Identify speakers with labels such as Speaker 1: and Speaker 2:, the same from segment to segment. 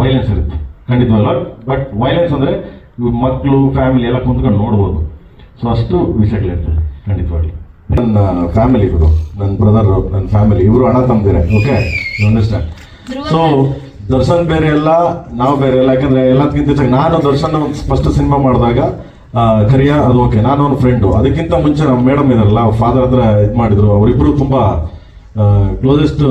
Speaker 1: Violence ಇರುತ್ತೆ. ಖಂಡಿತವಲ್ಲ. But violence ಅಂದರೆ ಮಕ್ಕಳು ಫ್ಯಾಮಿಲಿ ಎಲ್ಲ ಕುಂತ್ಕೊಂಡು ನೋಡ್ಬೋದು. ಸೊ ಅಷ್ಟು ವಿಷಯಗಳಿರ್ತದೆ ಖಂಡಿತವಾಗ್ಲಿ. ನನ್ನ ಫ್ಯಾಮಿಲಿ ಇವರು. ನನ್ನ ಬ್ರದರ್ ನನ್ನ ಫ್ಯಾಮಿಲಿ ಇವರು ಹಣ ತಂಬಿದ್ದಾರೆ okay you understand so Darshan ಬೇರೆ ಎಲ್ಲ ನಾವು ಬೇರೆ ಎಲ್ಲ ಯಾಕಂದ್ರೆ ಎಲ್ಲದಕ್ಕಿಂತ ಹೆಚ್ಚಾಗಿ ನಾನು ದರ್ಶನ್ ಫಸ್ಟ್ ಸಿನಿಮಾ ಮಾಡಿದಾಗ ಕರಿಯ ಅದು ಓಕೆ ನಾನು ಅವ್ನ ಫ್ರೆಂಡು ಅದಕ್ಕಿಂತ ಮುಂಚೆ ನಮ್ಮ ಮೇಡಮ್ ಇದಾರಲ್ಲ ಫಾದರ್ ಹತ್ರ ಇದು ಮಾಡಿದ್ರು. ಅವರಿಬ್ಬರು ತುಂಬಾ ಕ್ಲೋಸೆಸ್ಟ್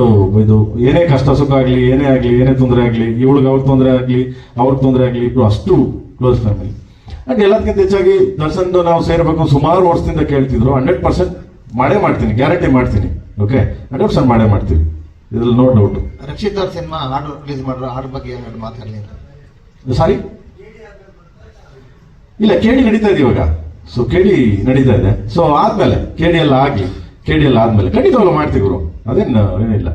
Speaker 1: ಇದು ಏನೇ ಕಷ್ಟ ಸುಖ ಆಗಲಿ ಏನೇ ಆಗಲಿ ಏನೇ ತೊಂದರೆ ಆಗಲಿ ಇವಳಿಗೆ ಅವ್ರ ತೊಂದರೆ ಆಗಲಿ ಅವ್ರ ತೊಂದರೆ ಆಗಲಿ ಇಬ್ರು ಅಷ್ಟು ಕ್ಲೋಸ್ ಫ್ಯಾಮಿಲಿ ಅಂಡ್ ಎಲ್ಲದಕ್ಕಿಂತ ಹೆಚ್ಚಾಗಿ ದರ್ಶನ್ ನಾವು ಸೇರಬೇಕು ಸುಮಾರು ವರ್ಷದಿಂದ ಕೇಳ್ತಿದ್ರು. ಹಂಡ್ರೆಡ್ ಪರ್ಸೆಂಟ್ ಮಾಡೇ ಮಾಡ್ತೀನಿ ಗ್ಯಾರಂಟಿ ಮಾಡ್ತೀನಿ. ಓಕೆ ಹಂಡ್ರೆಡ್ ಪರ್ಸೆಂಟ್ ಮಾಡೇ ಮಾಡ್ತೀವಿ ಇದ್ರಲ್ಲಿ ನೋ ಡೌಟ್
Speaker 2: ರಕ್ಷಿತ್ ಅವ್ರ ಸಿನಿಮಾ ಹಾಡು ರಿಲೀಸ್ ಮಾಡ್ರು ಹಾಡು ಬಗ್ಗೆ ಎರಡು ಮಾತಾಡಲಿ
Speaker 1: ಸಾರಿ ಇಲ್ಲ ಕೇಳಿ ನಡೀತಾ ಇದೆ ಇವಾಗ. ಸೊ ಕೇಳಿ ನಡೀತಾ ಇದೆ. ಸೊ ಆದ್ಮೇಲೆ ಕೇಳಿ ಎಲ್ಲ ಆಗ್ಲಿ. ಕೇಳಿ ಎಲ್ಲ ಆದ್ಮೇಲೆ ಖಂಡಿತವಾಗ್ಲೂ ಮಾಡ್ತೀವಿ ಗುರು. ಅದೇನು, ಏನಿಲ್ಲ.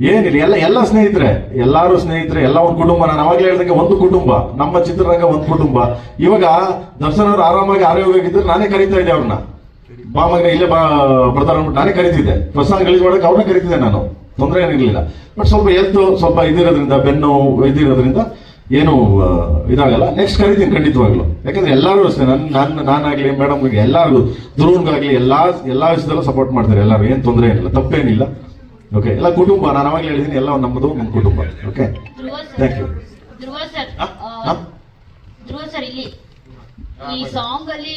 Speaker 1: ಏನಿಲ್ಲ, ಎಲ್ಲ ಎಲ್ಲ ಸ್ನೇಹಿತರೆ, ಎಲ್ಲರೂ ಸ್ನೇಹಿತರೆ, ಎಲ್ಲ ಒಂದು ಕುಟುಂಬ. ನಾನು ಅವಾಗಲೇ ಹೇಳ್ದಂಗೆ ಒಂದು ಕುಟುಂಬ. ನಮ್ಮ ಚಿತ್ರರಂಗ ಒಂದು ಕುಟುಂಬ. ಇವಾಗ ದರ್ಶನ್ ಅವರು ಆರಾಮಾಗಿ ಆರೋಗ್ಯವಾಗಿದ್ದರೆ ನಾನೇ ಕರಿತಾ ಇದ್ದೆ ಅವ್ರನ್ನ ಬಾ ಮಗನ, ಇಲ್ಲೇ ಬಾ, ಬರ್ತಾರೆ ಅಂದ್ಬಿಟ್ಟು ನಾನೇ ಕರಿತಿದ್ದೆ. ಹೊಸ ಗಲೀಜ್ ಮಾಡಕ್ಕೆ ಅವ್ರನ್ನ ಕರಿತಿದ್ದೆ ನಾನು. ತೊಂದರೆ ಏನಿರಲಿಲ್ಲ. ಬಟ್ ಸ್ವಲ್ಪ ಎಲ್ತು ಸ್ವಲ್ಪ ಇದಿರೋದ್ರಿಂದ, ಬೆನ್ನು ಇದಿರೋದ್ರಿಂದ ಏನು ಇದಾಗಲ್ಲ. ನೆಕ್ಸ್ಟ್ ಕರಿತೀನಿ ಖಂಡಿತವಾಗ್ಲು. ಯಾಕಂದ್ರೆ ಎಲ್ಲರೂ ಅಷ್ಟೇ ನನ್ನ ನನ್ನ ನಾನಾಗಲಿ ಮೇಡಮ್ ಎಲ್ಲರಿಗೂ ಧ್ರುವನ್ಗಾಗಲಿ ಎಲ್ಲಾ ಎಲ್ಲಾ ವಿಷಯದಲ್ಲೂ ಸಪೋರ್ಟ್ ಮಾಡ್ತಾರೆ ಎಲ್ಲರೂ. ಏನು ತೊಂದರೆ ಏನಿಲ್ಲ ತಪ್ಪೇನಿಲ್ಲ. ಓಕೆ ಎಲ್ಲ ಕುಟುಂಬ ನಾನು ಅವಾಗಲೇ ಹೇಳಿದ್ದೀನಿ ಎಲ್ಲ ನಮ್ಮದು ನಮ್ಮ ಕುಟುಂಬ. Okay
Speaker 3: thank
Speaker 1: you
Speaker 3: Dhruva sir ಇಲ್ಲಿ ಈ ಸಾಂಗ್ ಅಲ್ಲಿ